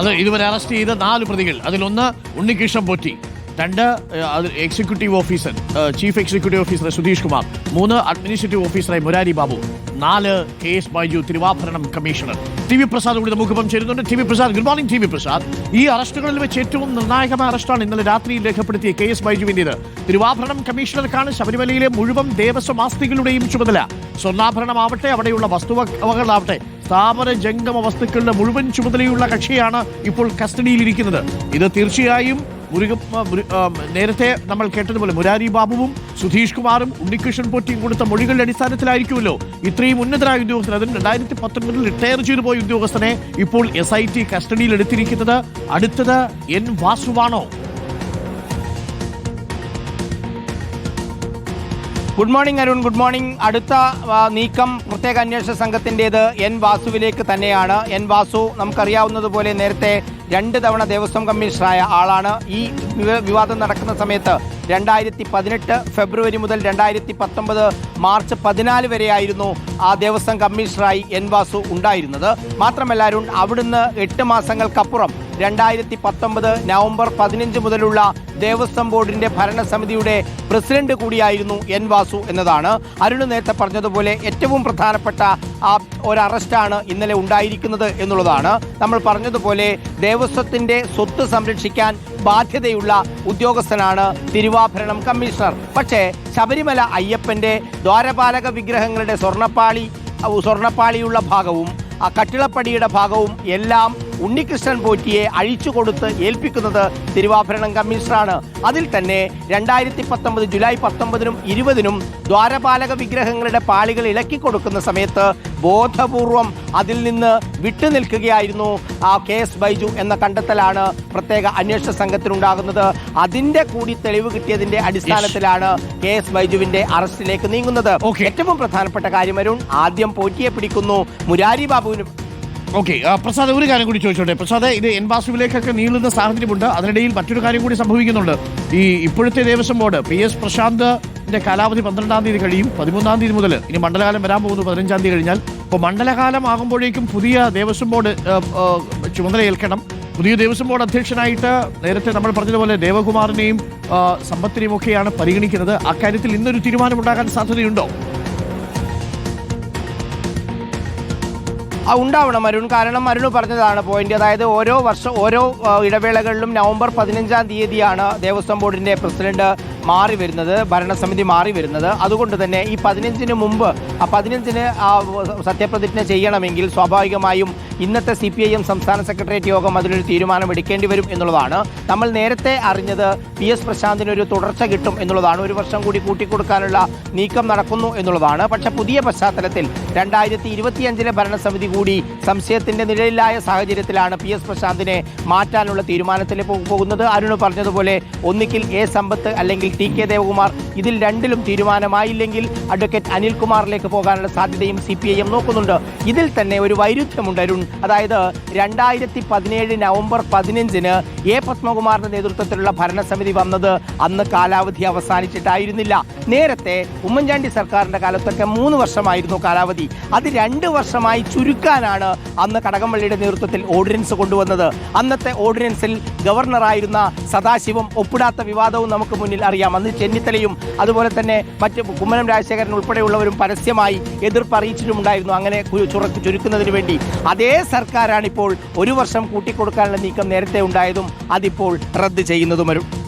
അത് ഇതുവരെ അറസ്റ്റ് ചെയ്ത നാല് പ്രതികൾ. അതിലൊന്ന് ഉണ്ണികൃഷ്ണൻ പോറ്റി രണ്ട് executive officer chief executive officer Sudheesh Kumar മൂന്ന് അഡ്മിനിസ്ട്രേറ്റീവ് ഓഫീസറായി മുരാരി ബാബു നാല് കെ എസ് ബൈജു തിരുവാഭരണം കമ്മീഷണർ. ടി വി പ്രസാദ് കൂടി നമുക്കിപ്പം ചേരുന്നുണ്ട്. T V Prasad good morning T V Prasad. ഈ അറസ്റ്റുകളിൽ വെച്ച് ഏറ്റവും നിർണായകമായ അറസ്റ്റാണ് ഇന്നലെ രാത്രിയിൽ രേഖപ്പെടുത്തിയ കെ എസ് ബൈജുവിന്റേത്. തിരുവാഭരണം കമ്മീഷണർക്കാണ് ശബരിമലയിലെ മുഴുവൻ ദേവസ്വം ആസ്തികളുടെയും ചുമതല. സ്വർണാഭരണമാവട്ടെ അവിടെയുള്ള വസ്തുവകകളാവട്ടെ സ്ഥാപന ജംഗമ വസ്തുക്കളുടെ മുഴുവൻ ചുമതലയുള്ള കക്ഷിയാണ് ഇപ്പോൾ കസ്റ്റഡിയിലിരിക്കുന്നത്. ഇത് തീർച്ചയായും മുരുക നേരത്തെ നമ്മൾ കേട്ടതുപോലെ മുരാരി ബാബുവും സുധീഷ് കുമാറും ഉണ്ണികൃഷ്ണൻ പോറ്റിയും കൊടുത്ത മൊഴികളുടെ അടിസ്ഥാനത്തിലായിരിക്കുമല്ലോ. ഇത്രയും ഉന്നതരായ ഉദ്യോഗസ്ഥൻ അതിന് രണ്ടായിരത്തി പത്തൊൻപതിൽ റിട്ടയർ ചെയ്തു പോയ ഉദ്യോഗസ്ഥനെ ഇപ്പോൾ എസ് ഐ ടി കസ്റ്റഡിയിൽ എടുത്തിരിക്കുന്നത്. അടുത്തത് N വാസുവാണോ? Good morning Arun good morning അടുത്ത നീക്കം പ്രത്യേക അന്വേഷണ സംഘത്തിന്റെത് എൻ വാസുവിലേക്ക് തന്നെയാണ്. എൻ വാസു നമുക്കറിയാവുന്നതുപോലെ നേരത്തെ രണ്ട് തവണ ദേവസ്വം കമ്മീഷണറായ ആളാണ്. ഈ വിവാദം നടക്കുന്ന സമയത്ത് രണ്ടായിരത്തി പതിനെട്ട് ഫെബ്രുവരി മുതൽ രണ്ടായിരത്തി പത്തൊമ്പത് മാർച്ച് പതിനാല് വരെയായിരുന്നു ആ ദേവസ്വം കമ്മീഷണറായി എൻ വാസു ഉണ്ടായിരുന്നത്. മാത്രമല്ല അരുൺ അവിടുന്ന് എട്ട് മാസങ്ങൾക്കപ്പുറം രണ്ടായിരത്തി പത്തൊമ്പത് നവംബർ പതിനഞ്ച് മുതലുള്ള ദേവസ്വം ബോർഡിന്റെ ഭരണസമിതിയുടെ പ്രസിഡന്റ് കൂടിയായിരുന്നു എൻ വാസു എന്നതാണ്. അരുണ് നേരത്തെ പറഞ്ഞതുപോലെ ഏറ്റവും പ്രധാനപ്പെട്ട ആ ഒരു അറസ്റ്റാണ് ഇന്നലെ ഉണ്ടായിരിക്കുന്നത് എന്നുള്ളതാണ്. നമ്മൾ പറഞ്ഞതുപോലെ ദേവസ്വത്തിന്റെ സ്വത്ത് സംരക്ഷിക്കാൻ ബാധ്യതയുള്ള ഉദ്യോഗസ്ഥനാണ് തിരുവാഭരണം കമ്മീഷണർ. പക്ഷേ ശബരിമല അയ്യപ്പന്റെ ദ്വാരപാലക വിഗ്രഹങ്ങളുടെ സ്വർണപ്പാളി സ്വർണപ്പാളിയുള്ള ഭാഗവും കട്ടിളപ്പടിയുടെ ഭാഗവും എല്ലാം ഉണ്ണികൃഷ്ണൻ പോറ്റിയെ അഴിച്ചു കൊടുത്ത് ഏൽപ്പിക്കുന്നത് തിരുവാഭരണം കമ്മീഷണറാണ്. അതിൽ തന്നെ രണ്ടായിരത്തി പത്തൊമ്പത് ജൂലൈ പത്തൊമ്പതിനും ഇരുപതിനും ദ്വാരപാലക വിഗ്രഹങ്ങളുടെ പാളികൾ ഇളക്കി കൊടുക്കുന്ന സമയത്ത് ബോധപൂർവം അതിൽ നിന്ന് വിട്ടുനിൽക്കുകയായിരുന്നു ആ കെ എസ് ബൈജു എന്ന കണ്ടെത്തലാണ് പ്രത്യേക അന്വേഷണ സംഘത്തിനുണ്ടാകുന്നത്. അതിന്റെ കൂടി തെളിവ് കിട്ടിയതിന്റെ അടിസ്ഥാനത്തിലാണ് കെ എസ് ബൈജുവിന്റെ അറസ്റ്റിലേക്ക് നീങ്ങുന്നത്. ഏറ്റവും പ്രധാനപ്പെട്ട കാര്യം അരുൺ ആദ്യം പോറ്റിയെ പിടിക്കുന്നു. മുരാരി ബാബുവിന് ഓക്കെ പ്രസാദ് ഒരു കാര്യം കൂടി ചോദിച്ചോട്ടെ. പ്രസാദ് ഇത് എൻ വാസുവിലേക്കൊക്കെ നീളുന്ന സാഹചര്യമുണ്ട്. അതിനിടയിൽ മറ്റൊരു കാര്യം കൂടി സംഭവിക്കുന്നുണ്ട്. ഈ ഇപ്പോഴത്തെ ദേവസ്വം ബോർഡ് പി എസ് പ്രശാന്തിന്റെ കാലാവധി പന്ത്രണ്ടാം തീയതി കഴിയും പതിമൂന്നാം തീയതി മുതൽ. ഇനി മണ്ഡലകാലം വരാൻ പോകുന്നു പതിനഞ്ചാം തീയതി കഴിഞ്ഞാൽ. അപ്പോൾ മണ്ഡലകാലം ആകുമ്പോഴേക്കും പുതിയ ദേവസ്വം ബോർഡ് ചുമതല ഏൽക്കണം പുതിയ ദേവസ്വം ബോർഡ് അധ്യക്ഷനായിട്ട് നേരത്തെ നമ്മൾ പറഞ്ഞതുപോലെ ദേവകുമാറിനെയും സമ്പത്തിനെയും ഒക്കെയാണ് പരിഗണിക്കുന്നത്. അക്കാര്യത്തിൽ ഇന്നൊരു തീരുമാനമുണ്ടാകാൻ സാധ്യതയുണ്ടോ? ഉണ്ടാവണം അരുൺ. കാരണം അരുൺ പറഞ്ഞതാണ് പോയിന്റ് അതായത് ഓരോ വർഷം ഓരോ ഇടവേളകളിലും നവംബർ പതിനഞ്ചാം തീയതിയാണ് ദേവസ്വം ബോർഡിന്റെ പ്രസിഡന്റ് മാറി വരുന്നത് ഭരണസമിതി മാറി വരുന്നത്. അതുകൊണ്ട് തന്നെ ഈ പതിനഞ്ചിന് മുമ്പ് ആ പതിനഞ്ചിന് ആ സത്യപ്രതിജ്ഞ ചെയ്യണമെങ്കിൽ സ്വാഭാവികമായും ഇന്നത്തെ സി പി ഐ എം സംസ്ഥാന സെക്രട്ടേറിയറ്റ് യോഗം അതിനൊരു തീരുമാനം എടുക്കേണ്ടി വരും എന്നുള്ളതാണ്. നമ്മൾ നേരത്തെ അറിഞ്ഞത് പി എസ് പ്രശാന്തിന് ഒരു തുടർച്ച കിട്ടും എന്നുള്ളതാണ്. ഒരു വർഷം കൂടി കൂട്ടിക്കൊടുക്കാനുള്ള നീക്കം നടക്കുന്നു എന്നുള്ളതാണ്. പക്ഷെ പുതിയ പശ്ചാത്തലത്തിൽ രണ്ടായിരത്തി ഇരുപത്തിയഞ്ചിലെ ഭരണസമിതി കൂടി സംശയത്തിന്റെ നിഴലിലായ സാഹചര്യത്തിലാണ് പി എസ് പ്രശാന്തിനെ മാറ്റാനുള്ള തീരുമാനത്തിൽ പോകുന്നത്. അരുണ് പറഞ്ഞതുപോലെ ഒന്നിക്കിൽ എ സമ്പത്ത് അല്ലെങ്കിൽ ടി കെ ദേവകുമാർ ഇതിൽ രണ്ടിലും തീരുമാനമായില്ലെങ്കിൽ അഡ്വക്കേറ്റ് അനിൽകുമാറിലേക്ക് പോകാനുള്ള സാധ്യതയും സി പി ഐ എം നോക്കുന്നുണ്ട്. ഇതിൽ തന്നെ ഒരു വൈരുദ്ധ്യമുണ്ട് അരുൺ. അതായത് രണ്ടായിരത്തി പതിനേഴ് നവംബർ പതിനഞ്ചിന് എ പത്മകുമാറിന്റെ നേതൃത്വത്തിലുള്ള ഭരണസമിതി വന്നത് അന്ന് കാലാവധി അവസാനിച്ചിട്ടായിരുന്നില്ല. നേരത്തെ ഉമ്മൻചാണ്ടി സർക്കാരിന്റെ കാലത്തൊക്കെ മൂന്ന് വർഷമായിരുന്നു കാലാവധി. അത് രണ്ട് വർഷമായി ചുരുക്കാനാണ് അന്ന് കടകംപള്ളിയുടെ നേതൃത്വത്തിൽ ഓർഡിനൻസ് കൊണ്ടുവന്നത്. അന്നത്തെ ഓർഡിനൻസിൽ ഗവർണറായിരുന്ന സദാശിവം ഒപ്പിടാത്ത വിവാദവും നമുക്ക് മുന്നിൽ അറിയാം. അന്ന് ചെന്നിത്തലയും അതുപോലെ തന്നെ മറ്റ് കുമ്മനം രാജശേഖരൻ ഉൾപ്പെടെയുള്ളവരും പരസ്യമായി എതിർപ്പ് അറിയിച്ചിട്ടുമുണ്ടായിരുന്നു അങ്ങനെ ചുറക്ക് ചുറ- ചുരുക്കുന്നതിന് വേണ്ടി. അതേ സർക്കാരാണ് ഇപ്പോൾ ഒരു വർഷം കൂട്ടിക്കൊടുക്കാനുള്ള നീക്കം നേരത്തെ ഉണ്ടായതും അതിപ്പോൾ റദ്ദ് ചെയ്യുന്നതും